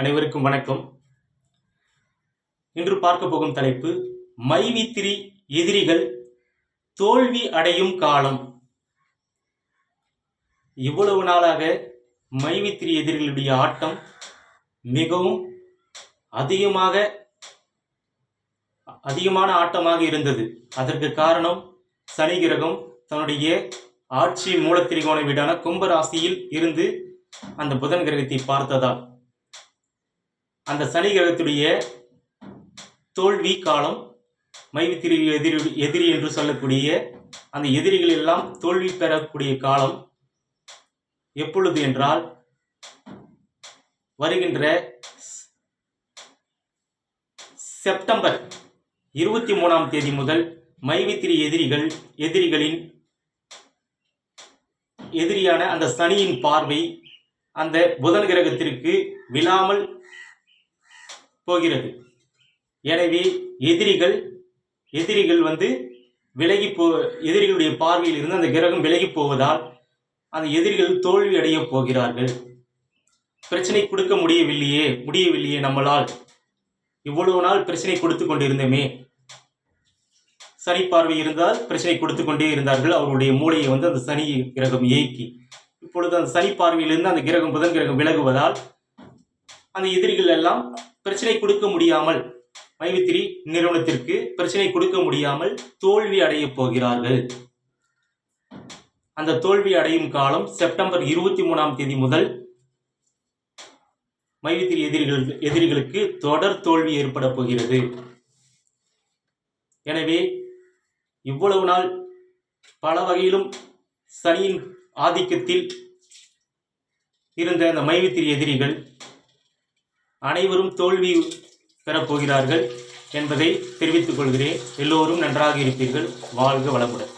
அனைவருக்கும் வணக்கம். இன்று பார்க்க போகும் தலைப்பு மைவித்திரி எதிரிகள் தோல்வி அடையும் காலம். இவ்வளவு நாளாக மைவித்திரி எதிரிகளுடைய ஆட்டம் மிகவும் அதிகமாக அதிகமான ஆட்டமாக இருந்தது. அதற்கு காரணம் சனி கிரகம் தன்னுடைய ஆட்சி மூலத்திரிகோண வீடான கும்பராசியில் இருந்து அந்த புதன் கிரகத்தை பார்த்ததால். அந்த சனி கிரகத்துடைய தோல்வி காலம் மைவித்திரி எதிரி எதிரி என்று சொல்லக்கூடிய அந்த எதிரிகள் எல்லாம் தோல்வி பெறக்கூடிய காலம் எப்பொழுது என்றால் வருகின்ற செப்டம்பர் இருபத்தி மூணாம் தேதி முதல் மைவித்திரி எதிரிகள் எதிரிகளின் எதிரியான அந்த சனியின் பார்வை அந்த புதன் கிரகத்திற்கு விழாமல் போகிறது. எனவே எதிரிகள் எதிரிகள் வந்து விலகி போ எதிரிகளுடைய பார்வையில் இருந்து அந்த கிரகம் விலகி போவதால் அந்த எதிரிகள் தோல்வி அடையப் போகிறார்கள். பிரச்சனை கொடுக்க முடியவில்லையே முடியவில்லையே நம்மளால். இவ்வளவு நாள் பிரச்சனை கொடுத்து கொண்டிருந்தோமே. சனி பார்வை இருந்தால் பிரச்சனை கொடுத்து கொண்டே இருந்தார்கள். அவருடைய மூளையை வந்து அந்த சனி கிரகம் இயக்கி இப்பொழுது அந்த சனி பார்வையிலிருந்து அந்த கிரகம் புதன் கிரகம் விலகுவதால் அந்த எதிரிகள் எல்லாம் பிரச்சனை கொடுக்க முடியாமல் மைவித்திரி நிறுவனத்திற்கு பிரச்சனை கொடுக்க முடியாமல் தோல்வி அடையப் போகிறார்கள். அந்த தோல்வி அடையும் காலம் செப்டம்பர் இருபத்தி மூணாம் தேதி முதல் மைவித்திரி எதிரிகள் எதிரிகளுக்கு தொடர் தோல்வி ஏற்பட போகிறது. எனவே இவ்வளவு நாள் பல வகையிலும் சனியின் ஆதிக்கத்தில் இருந்த அந்த மைவித்திரி எதிரிகள் அனைவரும் தோல்வி பெறப்போகிறார்கள் என்பதை தெரிவித்துக் கொள்கிறேன். எல்லோரும் நன்றாக இருப்பீர்கள். வாழ்க வளமுடன்.